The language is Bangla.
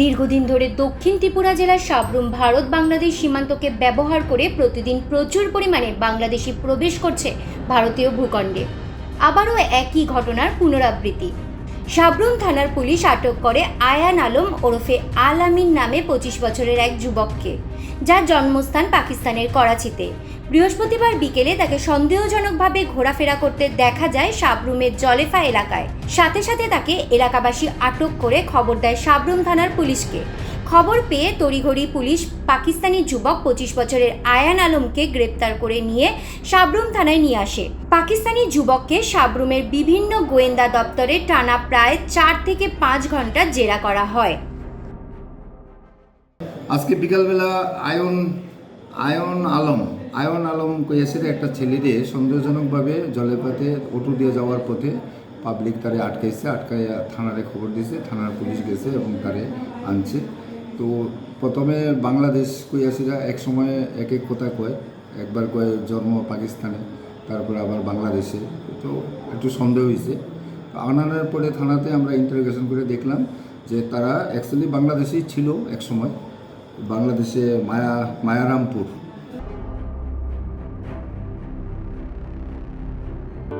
দীর্ঘদিন ধরে দক্ষিণ ত্রিপুরা জেলার সাবরুম ভারত বাংলাদেশ সীমান্তকে ব্যবহার করে প্রতিদিন প্রচুর পরিমাণে বাংলাদেশি প্রবেশ করছে ভারতীয় ভূখণ্ডে। আবারও একই ঘটনার পুনরাবৃত্তি। সাবরুম থানার পুলিশ আটক করে আয়ান আলম ওরফে আল আমিন নামে পঁচিশ বছরের এক যুবককে, যার জন্মস্থান পাকিস্তানের করাচিতে। বৃহস্পতিবার বিকেলে তাকে সন্দেহজনকভাবে ঘোরাফেরা করতে দেখা যায় সাবরুমের জলেফা এলাকায়। সাথে সাথে তাকে এলাকাবাসী আটক করে খবর দেয় সাবরুম থানার পুলিশকে। খবর পেয়ে তড়িঘড়ি পুলিশ পাকিস্তানি যুবক পঁচিশ বছরের আয়ান আলমকে গ্রেপ্তার করে নিয়ে সাবরুম থানায় নিয়ে আসে। পাকিস্তানি যুবককে সাবরুমের বিভিন্ন গোয়েন্দা দপ্তরে টানা প্রায় চার থেকে পাঁচ ঘণ্টা জেরা করা হয়। আজকে বিকালবেলা ion ion Alam ion Alam কইয়াসের একটা ছেলেরে সন্দেহজনকভাবে জলের পথে অটো দিয়ে যাওয়ার পথে পাবলিক তারে আটকাইছে, আটকাইয়া থানারে খবর দিয়েছে থানার পুলিশ গেছে এবং তারে আনছে। তো প্রথমে বাংলাদেশ কইয়াছিরা এক সময় এক এক কথা কয়, একবার কয় জন্ম পাকিস্তানে, তারপর আবার বাংলাদেশে। তো একটু সন্দেহ হয়েছে আনানোর পরে থানাতে আমরা ইন্টারোগেশন করে দেখলাম যে তারা অ্যাকচুয়ালি বাংলাদেশেই ছিল এক সময়। বাংলাদেশে মায়া, মায়ারামপুর।